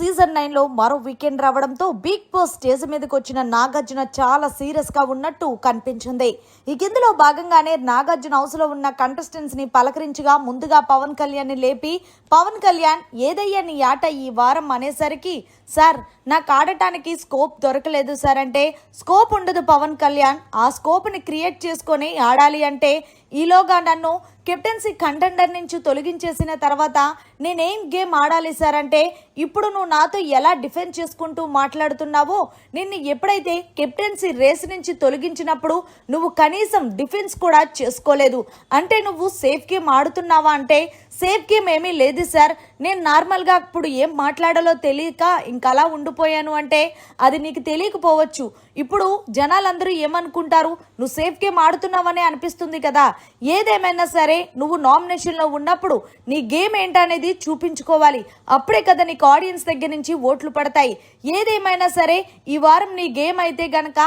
Season నైన్లో మరో weekend రావడంతో బిగ్ బాస్ స్టేజ్ మీదకి వచ్చిన నాగార్జున చాలా సీరియస్గా ఉన్నట్టు కనిపించింది. ఇక ఇందులో భాగంగానే నాగార్జున హౌస్లో ఉన్న కంటెస్టెంట్స్ని పలకరించగా ముందుగా పవన్ కళ్యాణ్ని లేపి పవన్ కళ్యాణ్ ఏదయ్యా నీ ఆట ఈ వారం? అనేసరికి సార్ నాకు ఆడటానికి స్కోప్ దొరకలేదు సార్. అంటే స్కోప్ ఉండదు పవన్ కళ్యాణ్ ఆ స్కోప్ని క్రియేట్ చేసుకొని ఆడాలి అంటే ఈలోగా నన్ను కెప్టెన్సీ కంటెండర్ నుంచి తొలగించేసిన తర్వాత నేనేం గేమ్ ఆడాలి సార్ అంటే ఇప్పుడు నువ్వు నాతో ఎలా డిఫెండ్ చేసుకుంటూ మాట్లాడుతున్నావో నిన్ను ఎప్పుడైతే కెప్టెన్సీ రేస్ నుంచి తొలగించినప్పుడు నువ్వు కనీసం డిఫెన్స్ కూడా చేసుకోలేదు. అంటే నువ్వు సేఫ్ గేమ్ ఆడుతున్నావా అంటే సేఫ్ గేమ్ ఏమీ లేదు సార్. నేను నార్మల్గా ఇప్పుడు ఏం మాట్లాడాలో తెలియక ఇంకలా ఉండిపోయాను అంటే అది నీకు తెలియకపోవచ్చు. ఇప్పుడు జనాలందరూ ఏమనుకుంటారు? నువ్వు సేఫ్ గేమ్ ఆడుతున్నావనే అనిపిస్తుంది కదా. ఏదేమైనా సరే నువ్వు నామినేషన్లో ఉన్నప్పుడు నీ గేమ్ ఏంటనేది చూపించుకోవాలి. అప్పుడే కదా నీకు ఆడియన్స్ దగ్గర నుంచి ఓట్లు పడతాయి. ఏదేమైనా సరే ఈ వారం నీ గేమ్ అయితే గనక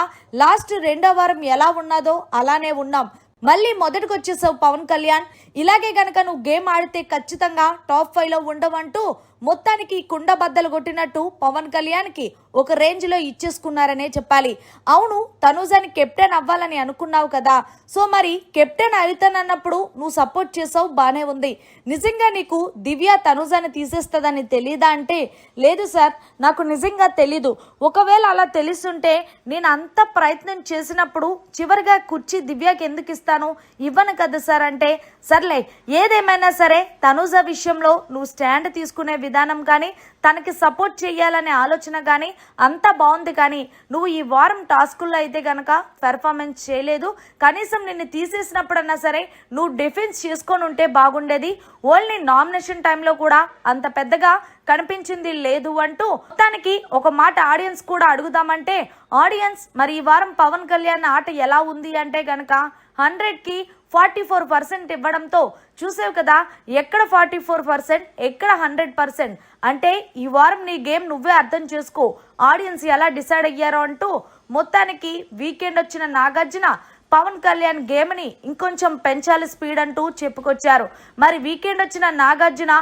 లాస్ట్ రెండో వారం ఎలా ఉన్నదో అలానే ఉన్నాం. మళ్ళీ మొదటికి వచ్చేసావు పవన్ కళ్యాణ్. ఇలాగే గనక నువ్వు గేమ్ ఆడితే ఖచ్చితంగా టాప్ ఫైవ్లో ఉండవంటూ మొత్తానికి కుండ బద్దలు కొట్టినట్టు పవన్ కళ్యాణ్కి ఒక రేంజ్లో ఇచ్చేసుకున్నారనే చెప్పాలి. అవును తనూజని కెప్టెన్ అవ్వాలని అనుకున్నావు కదా. సో మరి కెప్టెన్ అవుతానన్నప్పుడు నువ్వు సపోర్ట్ చేసావు బాగానే ఉంది. నిజంగా నీకు దివ్య తనూజని తీసేస్తుందని తెలీదా అంటే లేదు సార్ నాకు నిజంగా తెలీదు. ఒకవేళ అలా తెలుసుంటే నేను అంత ప్రయత్నం చేసినప్పుడు చివరిగా కుర్చీ దివ్యకి ఎందుకు ఇస్తాను? ఇవ్వను కదా సార్ అంటే సర్లే ఏదేమైనా సరే తనూజ విషయంలో నువ్వు స్టాండ్ తీసుకునే విధానం కానీ తనకి సపోర్ట్ చేయాలనే ఆలోచన కానీ అంతా బాగుంది కానీ నువ్వు ఈ వారం టాస్కుల్లో అయితే గనక పెర్ఫార్మెన్స్ చేయలేదు. కనీసం నిన్ను తీసేసినప్పుడన్నా సరే నువ్వు డిఫెన్స్ చేసుకొని ఉంటే బాగుండేది. ఓన్లీ నామినేషన్ టైంలో కూడా అంత పెద్దగా కనిపించింది లేదు అంటూ మొత్తానికి ఒక మాట ఆడియన్స్ కూడా అడుగుదామంటే ఆడియన్స్ మరి ఈ వారం పవన్ కళ్యాణ్ ఆట ఎలా ఉంది అంటే గనక హండ్రెడ్కి ఫార్టీ ఫోర్ పర్సెంట్ ఇవ్వడంతో చూసావు కదా ఎక్కడ ఫార్టీ ఫోర్ పర్సెంట్ ఎక్కడ హండ్రెడ్ పర్సెంట్? అంటే ఈ వారం నీ గేమ్ నువ్వే అర్థం చేసుకో ఆడియన్స్ ఎలా డిసైడ్ అయ్యారో అంటూ మొత్తానికి వీకెండ్ వచ్చిన నాగార్జున పవన్ కళ్యాణ్ గేమ్ని ఇంకొంచెం పెంచాలి స్పీడ్ అంటూ చెప్పుకొచ్చారు. మరి వీకెండ్ వచ్చిన నాగార్జున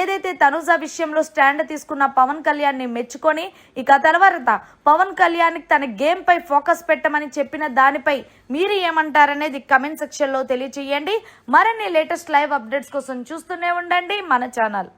ఏదైతే తనుజ విషయంలో స్టాండ్ తీసుకున్న పవన్ కళ్యాణ్ని మెచ్చుకొని ఇక తర్వాత పవన్ కళ్యాణ్కి తన గేమ్పై ఫోకస్ పెట్టమని చెప్పిన దానిపై మీరు ఏమంటారనేది కమెంట్ సెక్షన్లో తెలియచేయండి. మరిన్ని లేటెస్ట్ లైవ్ అప్డేట్స్ కోసం చూస్తూనే ఉండండి మన ఛానల్.